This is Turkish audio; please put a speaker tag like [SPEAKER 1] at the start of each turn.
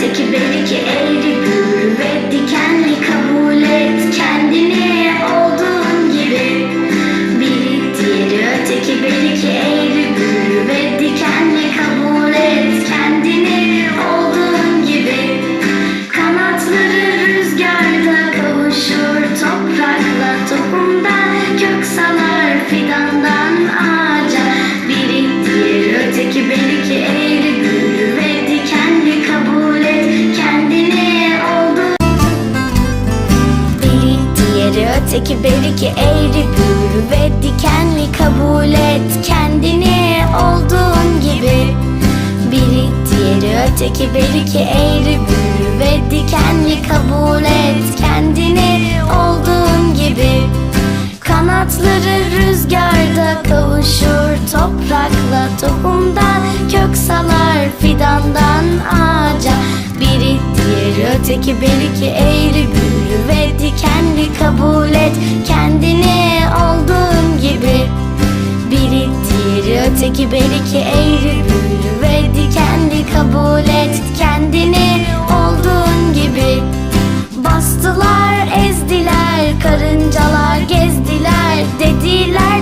[SPEAKER 1] öteki belki eğri büğrü diğeri öteki belki eğri büğrü ve dikenli kabul et kendini olduğun gibi. Biri diğeri öteki belki eğri büğrü ve dikenli kabul et kendini olduğun gibi. Kanatları rüzgarda kavuşur toprakla tohumdan kök salar fidandan ağaca. Biri diğeri öteki belki eğri büğrü ve dikenli kabul et öteki belki eğri büğrü ve dikenli